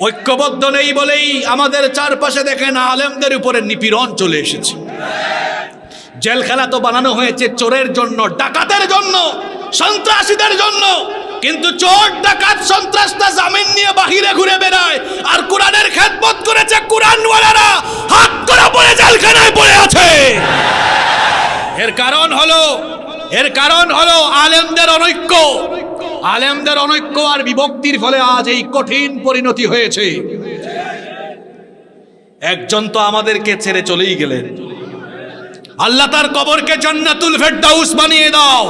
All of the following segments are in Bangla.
ঐক্যবদ্ধ নেই বলেই আমাদের চারপাশে দেখেন আলেমদের উপরে নিপীড়ন চলে এসেছে। জেলখানা তো বানানো হয়েছে চোরের জন্য, ডাকাতের জন্য, সন্ত্রাসীদের জন্য। কিন্তু চোর, ডাকাত, সন্ত্রাসটা জামিন নিয়ে বাহিরে ঘুরে বেড়ায়। আর কোরআনের খেদমত করেছে কোরআনওয়ালারা। হাত করে পড়ে জেলখানায় পড়ে আছে। এর কারণ হলো, এর কারণ হলো আলেমদের অনৈক্য। আলেমদের অনৈক্য আর বিভক্তির ফলে আজ এই কঠিন পরিণতি হয়েছে। একজন তো আমাদেরকে ছেড়ে চলেই গেলেন। আল্লাহ তার কবরকে জান্নাতুল ফেরদাউস বানিয়ে দাও।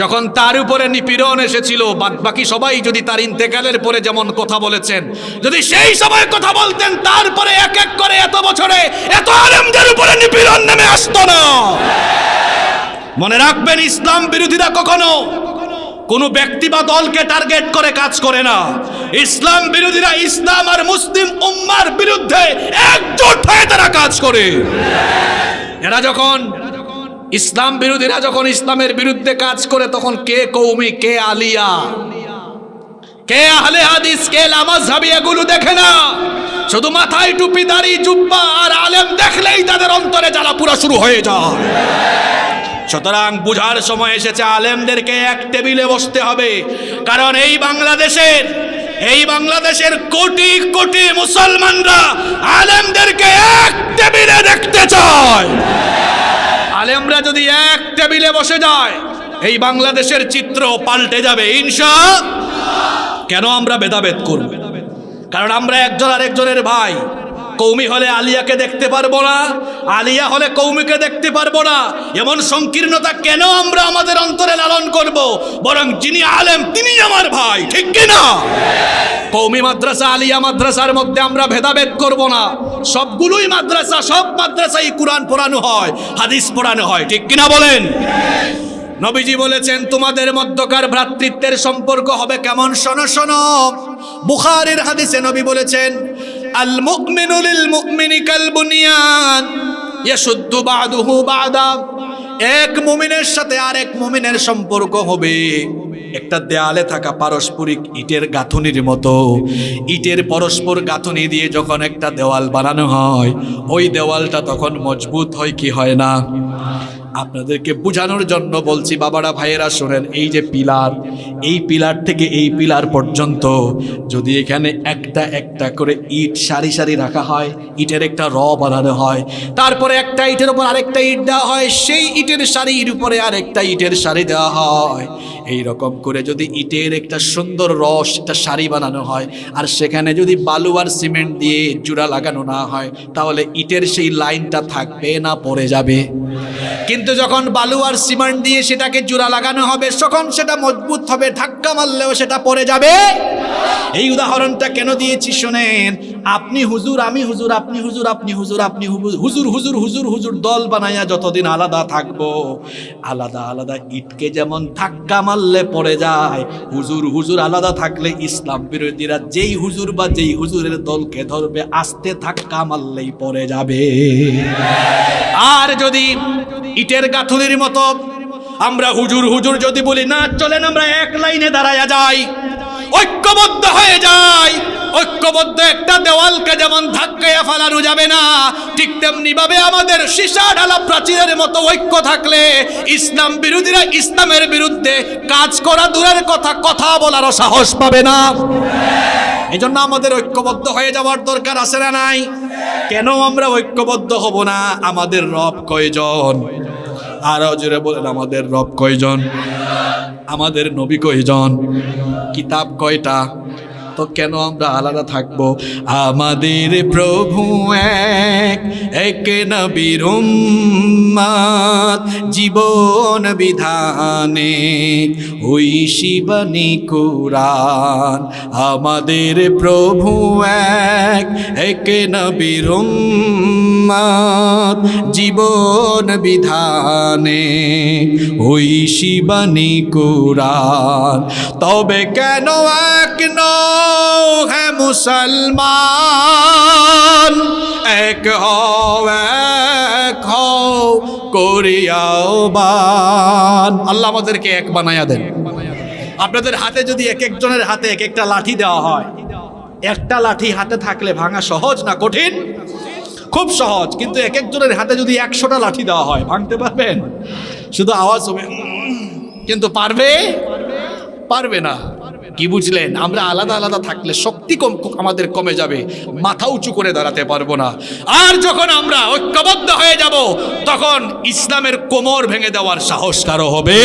যখন তার উপরে নিপীড়ন এসেছিল বাকি সবাই যদি তার ইন্তেকালের পরে যেমন কথা বলেছেন, যদি সেই সময় কথা বলতেন, তারপরে এক এক করে এত বছরে এত আলেমদের উপরে নিপীড়ন নেমে আসতো না। মনে রাখবেন, ইসলাম বিরোধীরা কখনো কোনো ব্যক্তি বা দলকে টার্গেট করে কাজ করে না। ইসলাম বিরোধীরা ইসলাম আর মুসলিম উম্মার বিরুদ্ধে একজোট হয়ে তারা কাজ করে। এরা যখন ইসলাম বিরোধীরা যখন ইসলামের বিরুদ্ধে কাজ করে, তখন কে কৌমি, কে আলিয়া? কে আহলে হাদিস, কে লামাজহাবি এগুলো দেখে না। শুধু মাথায় টুপি, দাড়ি, জুব্বা আর আলেম দেখলেই তাদের অন্তরে জ্বালা পুরা শুরু হয়ে যায়। সুতরাং বুঝার সময় এসেছে, আলেমদেরকে এক টেবিলে বসতে হবে। কারণ এই বাংলাদেশের এই বাংলাদেশের কোটি কোটি মুসলমানরা আলেমদেরকে এক টেবিলে দেখতে চায়। আলেমরা যদি এক টেবিলে বসে যায়, এই বাংলাদেশের চিত্র পাল্টে যাবে, ইনশা কেন আমরা ভেদাভেদ করব? কারণ আমরা একজন আরেকজনের ভাই। কৌমি হলে আলিয়াকে দেখতে পারব না, আলিয়া হলে কৌমিকে দেখতে পারব না। এমন সংকীর্ণতা কেন আমরা আমাদের অন্তরে লালন করব? বরং যিনি আলেম, তিনি আমার ভাই, ঠিক কি না? কৌমি মাদ্রাসা, আলিয়া মাদ্রাসার মধ্যে আমরা ভেদাভেদ করব না। সবগুলোই মাদ্রাসা, সব মাদ্রাসাই কোরআন পড়ানো হয়, হাদিস পড়ানো হয়, ঠিক কিনা বলেন? নবীজি বলেছেন, তোমাদের মধ্যকার ভ্রাতৃত্বের সম্পর্ক হবে কেমন? শোনো শোনো। বুখারীর হাদিসে নবী বলেছেন বুনিয়ান এক সাথে আরেক মুমিনের সম্পর্ক হবে। একটা দেয়ালে থাকা পারস্পরিক ইটের গাঁথুনির মতো। ইটের পরস্পর গাঁথুনি দিয়ে যখন একটা দেওয়াল বানানো হয়, ওই দেওয়ালটা তখন মজবুত হয় কি হয় না? আপনাদেরকে বোঝানোর জন্য বলছি, বাবারা, ভাইয়েরা, শোনেন, এই যে পিলার, এই পিলার থেকে এই পিলার পর্যন্ত যদি এখানে একটা একটা করে ইট সারি সারি রাখা হয়, ইটের একটা র বানানো হয়, তারপরে একটা ইটের উপর আরেকটা ইট দেওয়া হয়, সেই ইটের সারির উপরে আরেকটা ইটের সারি দেওয়া হয়। এই রকম করে যদি ইটের একটা সুন্দর রস একটা সারি বানানো হয়, আর সেখানে যদি বালু আর সিমেন্ট দিয়ে জোড়া লাগানো না হয়, তাহলে ইটের সেই লাইনটা থাকবে না, পড়ে যাবে। কিন্তু যখন বালু আর সিমেন্ট দিয়ে সেটাকে জোড়া লাগানো হবে, তখন সেটা মজবুত হবে, ধাক্কা মারলেও সেটা পড়ে যাবে। এই উদাহরণটা কেন দিয়েছি শোনেন, আপনি হুজুর, আমি হুজুর, আপনি হুজুর আপনি হুজুর আপনি হুজুর হুজুর হুজুর হুজুর দল বানাইয়া যতদিন আলাদা থাকব, আলাদা আলাদা ইটকে যেমন ধাক্কা মারলে পড়ে যায়, হুজুর হুজুর আলাদা থাকলে ইসলাম বিরোধীরা যেই হুজুর বা যেই হুজুরের দলকে ধরবে, আস্তে ধাক্কা মারলেই পড়ে যাবে। আর যদি ইটের গাঁথুনির মতো। আমরা হুজুর হুজুর যদি বলি, না, চলেন আমরা এক লাইনে দাঁড়ায়া যাই। ঐক্যবদ্ধ হয়ে যাই। ঐক্যবদ্ধ একটা দেওয়ালকে যেমন ধাক্কাইয়া ফেলানো যাবে না, ঠিক তেমনি ভাবে আমাদের সীসা ঢালা প্রাচীরের মতো ঐক্য থাকলে ইসলাম বিরোধীরা ইসলামের বিরুদ্ধে কাজ করা দূরের কথা কথা বলারও সাহস পাবে না। এই জন্য আমাদের ঐক্যবদ্ধ হয়ে যাওয়ার দরকার আছে না নাই? কেন আমরা ঐক্যবদ্ধ হব না? আমাদের রব কয়জন? আরও জোরে বলেন, আমাদের রব কয়জন? আমাদের নবী কয়জন? কিতাব কয়টা? তো কেন আমরা আলাদা থাকব? আমাদের প্রভু এক এক নবীর জীবন বিধানে। ওই শিবানী কুরান আমাদের প্রভু এক এক নবীর জীবন বিধানে। ওই শিবানী কুরান তবে কেন এক নও হ্যাঁ মুসলমান এক হও এক হও করিয়াও বান আল্লাহ আমাদেরকে এক বানায়া দেন। আপনাদের হাতে যদি এক একজনের হাতে এক একটা লাঠি দেওয়া হয়, একটা লাঠি হাতে থাকলে ভাঙা সহজ না কঠিন? খুব সহজ, কিন্তু এক একজনের হাতে যদি একশোটা লাঠি দেওয়া হয়, ভাঙতে পারবেন? শুধু আওয়াজ হবে কিন্তু পারবে? পারবে না। কি বুঝলেন? আমরা আলাদা আলাদা থাকলে শক্তি কম আমাদের কমে যাবে। মাথা উঁচু করে দাঁড়াতে পারব না। আর যখন আমরা ঐক্যবদ্ধ হয়ে যাব, তখন ইসলামের কোমর ভেঙে দেওয়ার সাহস কারও হবে?